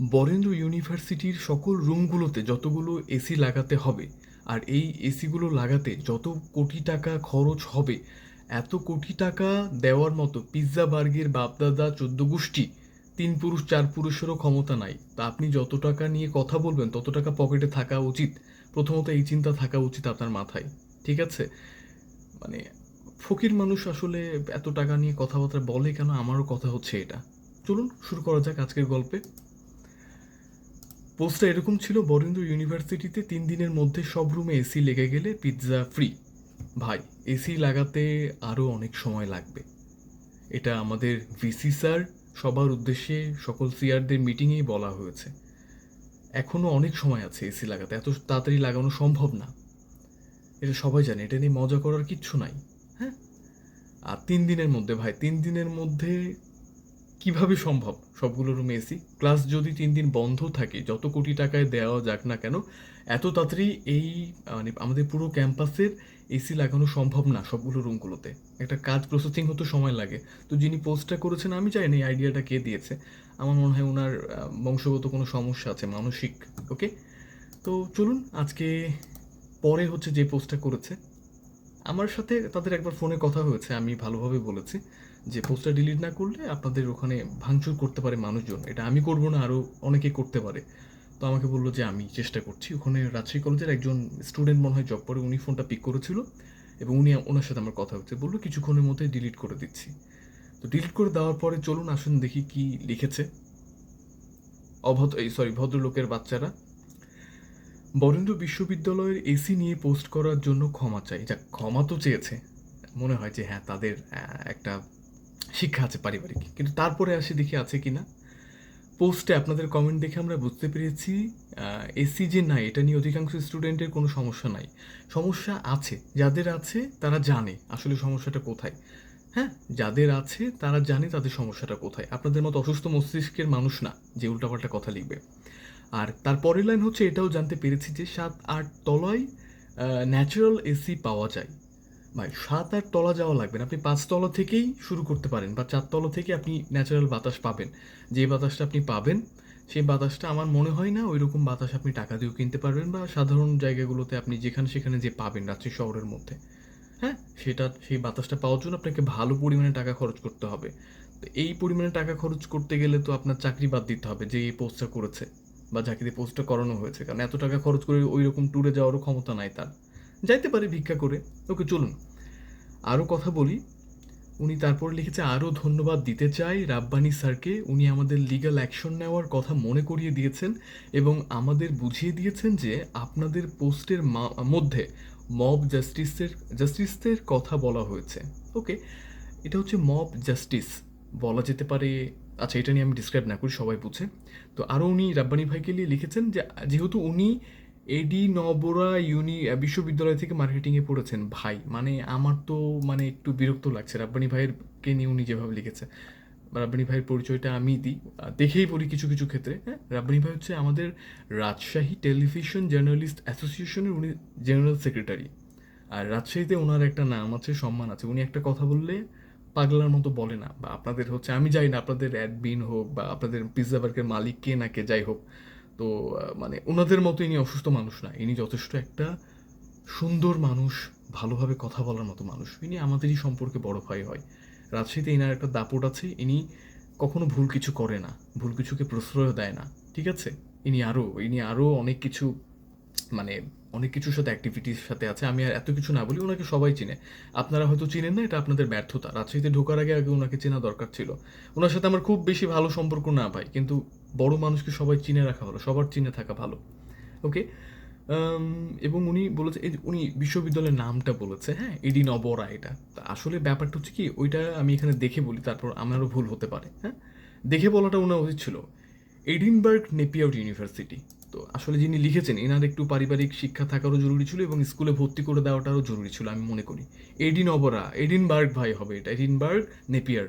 বরেন্দ্র ইউনিভার্সিটির সকল রুমগুলোতে যতগুলো এসি লাগাতে হবে, আর এই এসিগুলো লাগাতে যত কোটি টাকা খরচ হবে, এত কোটি টাকা দেওয়ার মতো পিৎজা, বার্গের বাপদাদা চোদ্দ গোষ্ঠী, তিন পুরুষ, চার পুরুষেরও ক্ষমতা নাই। তা আপনি যত টাকা নিয়ে কথা বলবেন, তত টাকা পকেটে থাকা উচিত। প্রথমত এই চিন্তা থাকা উচিত আপনার মাথায়, ঠিক আছে? মানে ফকির মানুষ আসলে এত টাকা নিয়ে কথাবার্তা বলে কেন? আমারও কথা হচ্ছে এটা। চলুন, শুরু করা যাক আজকের গল্পে। পোস্টটা এরকম ছিল, বরেন্দ্র ইউনিভার্সিটিতে তিন দিনের মধ্যে সব রুমে এসি লেগে গেলে পিৎজা ফ্রি ভাই এসি লাগাতে আরও অনেক সময় লাগবে। এটা আমাদের ভিসি স্যার সবার উদ্দেশ্যে সকল সিআরদের মিটিংয়েই বলা হয়েছে। এখনও অনেক সময় আছে এসি লাগাতে, এত তাড়াতাড়ি লাগানো সম্ভব না। এটা সবাই জানে, এটা নিয়ে মজা করার কিচ্ছু নাই হ্যাঁ? আর তিন দিনের মধ্যে, ভাই, তিন দিনের মধ্যে কীভাবে সম্ভব? সবগুলো রুমে এসি ক্লাস যদি তিন দিন বন্ধ থাকে, যত কোটি টাকায় দেওয়া যাক না কেন, এত তাড়াতাড়ি এই মানে আমাদের পুরো ক্যাম্পাসের এসি লাগানো সম্ভব না সবগুলো রুমগুলোতে একটা কাজ প্রসেসিং হতে সময় লাগে। তো যিনি পোস্টটা করেছেন, আমি জানি এই আইডিয়াটা কে দিয়েছে। আমার মনে হয় ওনার বংশগত কোনো সমস্যা আছে, মানসিক ওকে তো চলুন, আজকে পরে হচ্ছে যে পোস্টটা করেছে আমার সাথে তাদের একবার ফোনে কথা হয়েছে, আমি ভালোভাবে বলেছি যে পোস্টটা ডিলিট না করলে আপনাদের ওখানে ভাঙচুর করতে পারে মানুষজন। এটা আমি করব না আরও অনেকে করতে পারে। তো আমাকে বলল যে আমি চেষ্টা করছি। ওখানে রাজশাহী কলেজের একজন স্টুডেন্ট মনে হয় জব করে, উনি ফোনটা পিক করেছিল এবং উনি ওনার সাথে আমার কথা হচ্ছে বলল, কিছুক্ষণের মধ্যে ডিলিট করে দিচ্ছি। তো ডিলিট করে দেওয়ার পরে চলুন, আসুন দেখি কি লিখেছে। অভদ্র, এই সরি ভদ্রলোকের বাচ্চারা বরেন্দ্র বিশ্ববিদ্যালয়ের এসি নিয়ে পোস্ট করার জন্য ক্ষমা চাই। যা ক্ষমা তো চেয়েছে। মনে হয় যে হ্যাঁ তাদের একটা শিক্ষা আছে পারিবারিক। কিন্তু তারপরে আসি দেখি আছে কি না পোস্টে আপনাদের কমেন্ট দেখে আমরা বুঝতে পেরেছি এসি যে নাই, এটা নিয়ে অধিকাংশ স্টুডেন্টের কোনো সমস্যা নাই। সমস্যা আছে। যাদের আছে, তারা জানে আসলে সমস্যাটা কোথায়। হ্যাঁ যাদের আছে, তারা জানে তাদের সমস্যাটা কোথায়। আপনাদের মতো অসুস্থ মস্তিষ্কের মানুষ না, যে উল্টাপাল্টা কথা লিখবে। আর তার পরের লাইন হচ্ছে, এটাও জানতে পেরেছি যে সাত আট তলায় ন্যাচারাল এসি পাওয়া যায়। ভাই, সাত আট তলা যাওয়া লাগবে না। আপনি পাঁচতলা থেকেই শুরু করতে পারেন বা চারতলা থেকে আপনি ন্যাচারাল বাতাস পাবেন। যে বাতাসটা আপনি পাবেন, সেই বাতাসটা আমার মনে হয় না ওই রকম বাতাস আপনি টাকা দিয়েও কিনতে পারবেন বা সাধারণ জায়গাগুলোতে আপনি যেখানে সেখানে যে পাবেন রাত্রি শহরের মধ্যে। হ্যাঁ সেটা, সেই বাতাসটা পাওয়ার জন্য আপনাকে ভালো পরিমাণে টাকা খরচ করতে হবে। তো এই পরিমাণে টাকা খরচ করতে গেলে তো আপনার চাকরি বাদ দিতে হবে, যে এই পোস্টটা করেছে। বা যাকে দিয়ে পোস্টটা করানো হয়েছে, কারণ এত টাকা খরচ করে ওই রকম ট্যুরে যাওয়ারও ক্ষমতা নাই তার। যাইতে পারে ভিক্ষা করে। ওকে, চলুন। আরও কথা বলি। উনি তারপর লিখেছে আরও ধন্যবাদ দিতে চাই রাব্বানি স্যারকে। উনি আমাদের লিগ্যাল অ্যাকশন নেওয়ার কথা মনে করিয়ে দিয়েছেন এবং আমাদের বুঝিয়ে দিয়েছেন যে আপনাদের পোস্টের মধ্যে মব জাস্টিসের জাস্টিসের কথা বলা হয়েছে। ওকে, এটা হচ্ছে মব জাস্টিস বলা যেতে পারে আচ্ছা এটা নিয়ে আমি ডিসক্রাইব না করি, সবাই বুঝে। তো আরও উনি রাব্বানি ভাইকে নিয়ে লিখেছেন যে, যেহেতু উনি এডি নবরা ইউনি বিশ্ববিদ্যালয় থেকে মার্কেটিংয়ে পড়েছেন, ভাই মানে আমার তো মানে একটু বিরক্ত লাগছে। রাব্বানি ভাইয়ের কে নিয়ে উনি যেভাবে লিখেছে, রাব্বানি ভাইয়ের পরিচয়টা আমি দিই দেখেই পড়ি কিছু কিছু ক্ষেত্রে হ্যাঁ? রাব্বানি ভাই হচ্ছে আমাদের রাজশাহী টেলিভিশন জার্নালিস্ট অ্যাসোসিয়েশনের উনি জেনারেল সেক্রেটারি আর রাজশাহীতে ওনার একটা নাম আছে, সম্মান আছে। উনি একটা কথা বললে পাগলার মতো বলে না, বা আপনাদের হচ্ছে, আমি যাই না আপনাদের অ্যাডমিন হোক বা আপনাদের পিৎজা বার্গের মালিক কে না কে, যাই হোক। তো মানে ওনাদের মতো ইনি অসুস্থ মানুষ না, ইনি যথেষ্ট একটা সুন্দর মানুষ, ভালোভাবে কথা বলার মতো মানুষ। ইনি আমাদেরই সম্পর্কে বড় ভাই হয়। রাজশাহীতে ইনার একটা দাপট আছে, ইনি কখনো ভুল কিছু করে না, ভুল কিছুকে প্রশ্রয় দেয় না, ঠিক আছে? ইনি আরও ইনি আরও অনেক কিছু মানে অনেক কিছুর সাথে অ্যাক্টিভিটির সাথে আছে। আমি আর এত কিছু না বলি ওনাকে সবাই চিনে। আপনারা হয়তো চিনেন না, এটা আপনাদের ব্যর্থতা। রাজশাহীতে ঢোকার আগে আগে ওনাকে চেনা দরকার ছিল। ওনার সাথে আমার খুব বেশি ভালো সম্পর্ক না ভাই, কিন্তু বড় মানুষকে সবাই চিনে রাখা ভালো, সবার চিনে থাকা ভালো। ওকে এবং উনি বলেছে, এই উনি বিশ্ববিদ্যালয়ের নামটা বলেছে হ্যাঁ এডি নবরা এটা। তা আসলে ব্যাপারটা হচ্ছে কি, ওইটা আমি এখানে দেখে বলি, তারপর আমারও ভুল হতে পারে হ্যাঁ? দেখে বলাটা ওনার উচিত ছিল। Edinburgh Napier University. তো আসলে যিনি লিখেছেন, এনার একটু পারিবারিক শিক্ষা থাকারও জরুরি ছিল এবং স্কুলে ভর্তি করে দেওয়াটারও জরুরি ছিল, আমি মনে করি। এডিন অবরা, এডিনবার্গ ভাই হবে এটা, এডিনবার্গ নেপিয়ার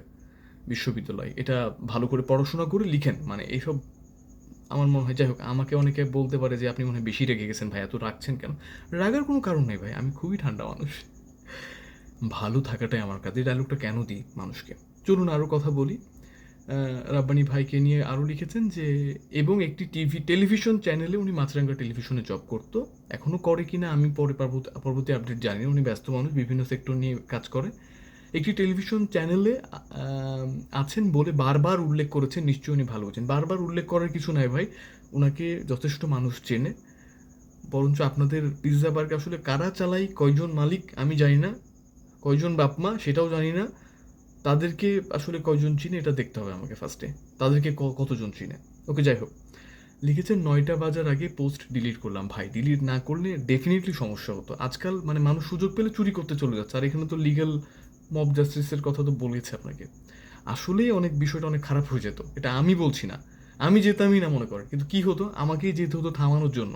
বিশ্ববিদ্যালয়। এটা ভালো করে পড়াশোনা করে লিখেন মানে এইসব আমার মনে হয়, যাই হোক, আমাকে অনেকে বলতে পারে যে আপনি মনে হয় বেশি রেগে গেছেন ভাই, এত রাখছেন কেন? রাগার কোনো কারণ নেই ভাই, আমি খুবই ঠান্ডা মানুষ। ভালো থাকাটাই আমার কাছে ডায়লগটা কেন দিই মানুষকে? চলুন আরও কথা বলি। রাব্বানি ভাইকে নিয়ে আরও লিখেছেন যে, এবং একটি টিভি, টেলিভিশন চ্যানেলে উনি মাছরাঙ্গা টেলিভিশনে জব করতো। এখনও করে কিনা আমি পরে পরবর্তী আপডেট জানি উনি ব্যস্ত মানুষ, বিভিন্ন সেক্টর নিয়ে কাজ করে। একটি টেলিভিশন চ্যানেলে আছেন বলে বারবার উল্লেখ করেছেন, নিশ্চয়ই উনি ভালো বোঝেন বারবার উল্লেখ করার কিছু নাই ভাই। ওনাকে যথেষ্ট মানুষ চেনে। বরঞ্চ আপনাদের পিৎজা বার্গ আসলে কারা চালাই কয়জন মালিক আমি জানি না। কয়জন বাপমা সেটাও জানি না। তাদেরকে আসলে কয়জন চিনে, এটা দেখতে হবে আমাকে ফার্স্টে তাদেরকে কতজন চিনে? ওকে যাই হোক। লিখেছেন, নয়টা বাজার আগে পোস্ট ডিলিট করলাম। ভাই ডিলিট না করলে ডেফিনেটলি সমস্যা হতো। আজকাল মানে মানুষ সুযোগ পেলে চুরি করতে চলে যাচ্ছে। আর এখানে তো লিগ্যাল মব জাস্টিসের কথা তো বলেছে আপনাকে। আসলেই অনেক বিষয়টা অনেক খারাপ হয়ে যেত। এটা আমি বলছি না। আমি যেতামই না মনে করেন কিন্তু কি হতো? আমাকেই যেতে হতো থামানোর জন্য।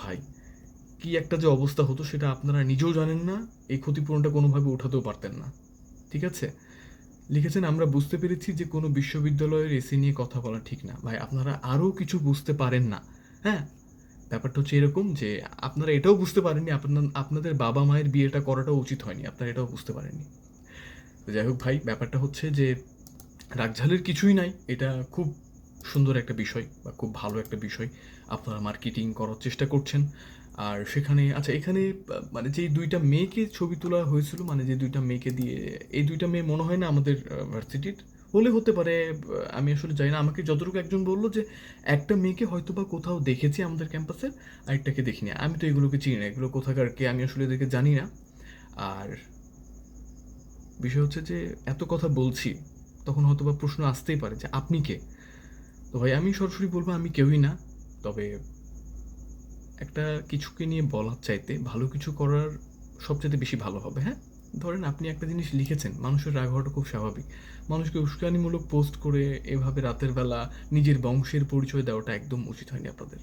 ভাই, কি একটা যে অবস্থা হতো সেটা আপনারা নিজেও জানেন না, এই ক্ষতিপূরণটা কোনোভাবে ওঠাতেও পারতেন না। ঠিক আছে? লিখেছেন, আমরা বুঝতে পেরেছি যে কোনো বিশ্ববিদ্যালয়ের এসি নিয়ে কথা বলা ঠিক না। ভাই, আপনারা আরও কিছু বুঝতে পারেন না। হ্যাঁ? ব্যাপারটা হচ্ছে এরকম যে, আপনারা এটাও বুঝতে পারেননি, আপনার, আপনাদের বাবা মায়ের বিয়েটা করাটা উচিত হয়নি, আপনারা এটাও বুঝতে পারেননি। যাই হোক ভাই, ব্যাপারটা হচ্ছে যে, রাগঝালের কিছুই নাই। এটা খুব সুন্দর একটা বিষয় বা খুব ভালো একটা বিষয়। আপনারা মার্কেটিং করার চেষ্টা করছেন। আর সেখানে আচ্ছা এখানে মানে যেই দুইটা মেয়েকে ছবি তোলা হয়েছিল মানে যে দুইটা মেয়েকে দিয়ে, এই দুইটা মেয়ে মনে হয় না আমাদের ভার্সিটির হলে হতে পারে আমি আসলে জানি না, আমাকে যতটুকু একজন বলল যে একটা মেয়েকে হয়তো বা কোথাও দেখেছি আমাদের ক্যাম্পাসে আরেকটাকে দেখিনি। আমি তো এগুলোকে চিনি না, এগুলো কোথাকার কে আমি আসলে এদেরকে জানি না। আর বিষয় হচ্ছে যে, এত কথা বলছি, তখন হয়তো বা প্রশ্ন আসতেই পারে যে, আপনি কে? তো ভাই, আমি সরাসরি বলব আমি কেউই না, তবে একটা কিছুকে নিয়ে বলার চাইতে ভালো কিছু করার সবচেয়ে বেশি ভালো হবে হ্যাঁ? ধরেন আপনি একটা জিনিস লিখেছেন, মানুষের রাগ হওয়াটা খুব স্বাভাবিক। মানুষকে উস্কানিমূলক পোস্ট করে এভাবে রাতের বেলা নিজের বংশের পরিচয় দেওয়াটা একদম উচিত হয়নি আপনাদের।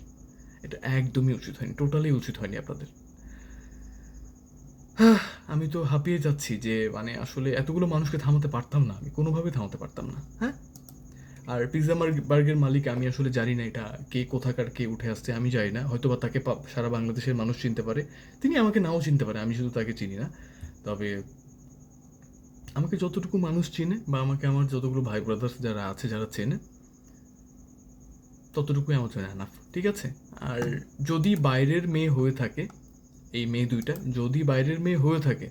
এটা একদমই উচিত হয়নি, টোটালি উচিত হয়নি আপনাদের। আমি তো হাঁপিয়ে যাচ্ছি যে মানে আসলে এতগুলো মানুষকে থামাতে পারতাম না, আমি কোনোভাবে থামাতে পারতাম না হ্যাঁ? আর পিৎজা বার্গের মালিক আমি আসলে জানি না এটা কে কোথাকার, কে উঠে আসছে, আমি জানি না। হয়তো বা তাকে সারা বাংলাদেশের মানুষ চিনতে পারে। তিনি আমাকে নাও চিনতে পারে, আমি শুধু তাকে চিনি না। তবে আমাকে যতটুকু মানুষ চিনে বা আমাকে আমার যতগুলো ভাই ব্রাদার্স যারা আছে, যারা চেনে, ততটুকুই আমার জন্য এনাফ ঠিক আছে? আর যদি বাইরের মেয়ে হয়ে থাকে, এই মেয়ে দুইটা, যদি বাইরের মেয়ে হয়ে থাকে,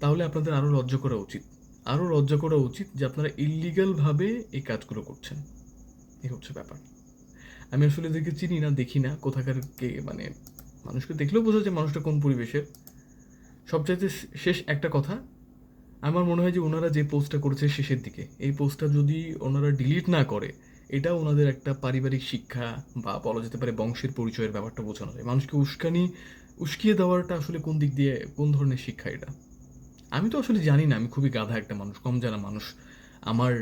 তাহলে আপনাদের আরও লজ্জা করা উচিত। আরও লজ্জা করা উচিত যে আপনারা ইলিগালভাবে এই কাজগুলো করছেন। এই হচ্ছে ব্যাপার। আমি আসলে এদেরকে চিনি না, দেখি না কোথাকার কে মানে মানুষকে দেখলেও বোঝা যায় মানুষটা কোন পরিবেশের। সবচাইতে শেষ একটা কথা, আমার মনে হয় যে ওনারা যে পোস্টটা করেছে শেষের দিকে, এই পোস্টটা যদি ওনারা ডিলিট না করে, এটা ওনাদের একটা পারিবারিক শিক্ষা বা বলা যেতে পারে বংশের পরিচয়ের ব্যাপারটা বোঝানো যায়। মানুষকে উস্কানি, উস্কিয়ে দেওয়াটা আসলে কোন দিক দিয়ে, কোন ধরনের শিক্ষা এটা? আমি তো আসলে জানি না, আমি খুবই গাধা একটা মানুষ, কম জানা মানুষ। আমার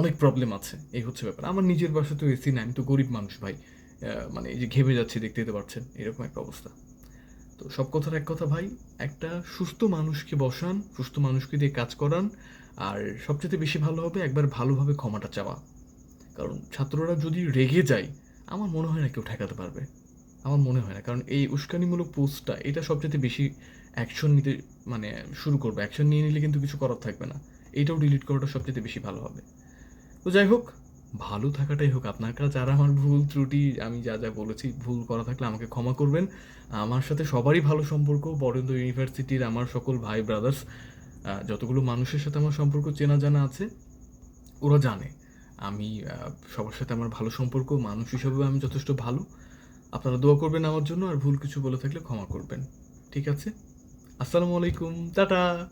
অনেক প্রবলেম আছে, এই হচ্ছে ব্যাপার। আমার নিজের বাসা তো এসি না আমি তো গরিব মানুষ ভাই। মানে এই যে ঘেমে যাচ্ছে দেখতে দিতে পারছেন এরকম একটা অবস্থা। তো সব কথার এক কথা ভাই, একটা সুস্থ মানুষকে বসান, সুস্থ মানুষকে দিয়ে কাজ করান, আর সবচেয়ে বেশি ভালো হবে একবার ভালোভাবে ক্ষমাটা চাওয়া। কারণ ছাত্ররা যদি রেগে যায়, আমার মনে হয় না কেউ ঠেকাতে পারবে। আমার মনে হয় না। কারণ এই উস্কানিমূলক পোস্টটা, এটা সবচেয়ে বেশি অ্যাকশন নিতে মানে শুরু করবে। অ্যাকশন নিয়ে নিলে কিন্তু কিছু করার থাকবে না। এইটাও ডিলিট করাটা সবচেয়ে বেশি ভালো হবে। তো যাই হোক, ভালো থাকাটাই হোক। আপনার কাছে যারা আমার ভুল ত্রুটি, আমি যা যা বলেছি, ভুল করা থাকলে আমাকে ক্ষমা করবেন। আমার সাথে সবারই ভালো সম্পর্ক। বরেন্দ্র ইউনিভার্সিটির আমার সকল ভাই ব্রাদার্স যতগুলো মানুষের সাথে আমার সম্পর্ক চেনা জানা আছে, ওরা জানে। আমি সবার সাথে আমার ভালো সম্পর্ক। মানুষ হিসাবেও আমি যথেষ্ট ভালো। আপনারা দোয়া করবেন আমার জন্য আর ভুল কিছু বলে থাকলে ক্ষমা করবেন। ঠিক আছে? আসসালামু আলাইকুম। টাটা!